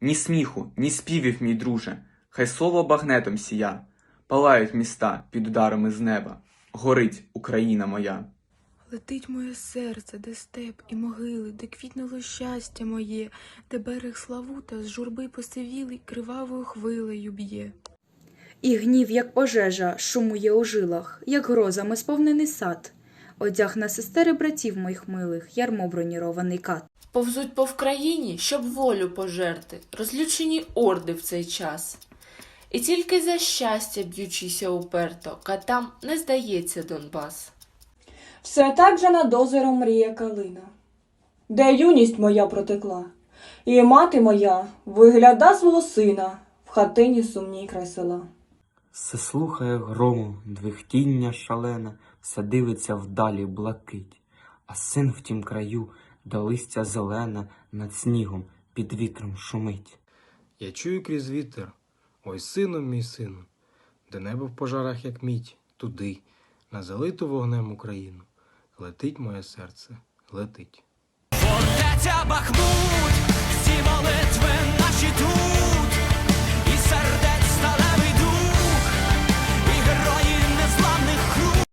ні сміху, ні співів, мій друже, хай слово багнетом сія, палають міста під ударами з неба, горить Україна моя. Летить моє серце, де степ і могили, де квітнуло щастя моє, де берег Славута з журби посивілий кривавою хвилею б'є. І гнів, як пожежа, шумує у жилах, як грозами сповнений сад. Одяг на сестери братів моїх милих, ярмо бронірований кат. Повзуть по Вкраїні, щоб волю пожерти, розлючені орди в цей час. І тільки за щастя, б'ючися уперто, катам не здається Донбас. Все так же над озером мріє калина, де юність моя протекла, і мати моя вигляда свого сина в хатині сумній край села. Все слухає грому, двихтіння шалене, все дивиться вдалі блакить, а син в тім краю, де листя зелене над снігом під вітром шумить. Я чую крізь вітер, ой, сину мій сину, де небо в пожарах, як мідь, туди, на залиту вогнем Україну. Летить моє серце, летить. Фортеця Бахмут,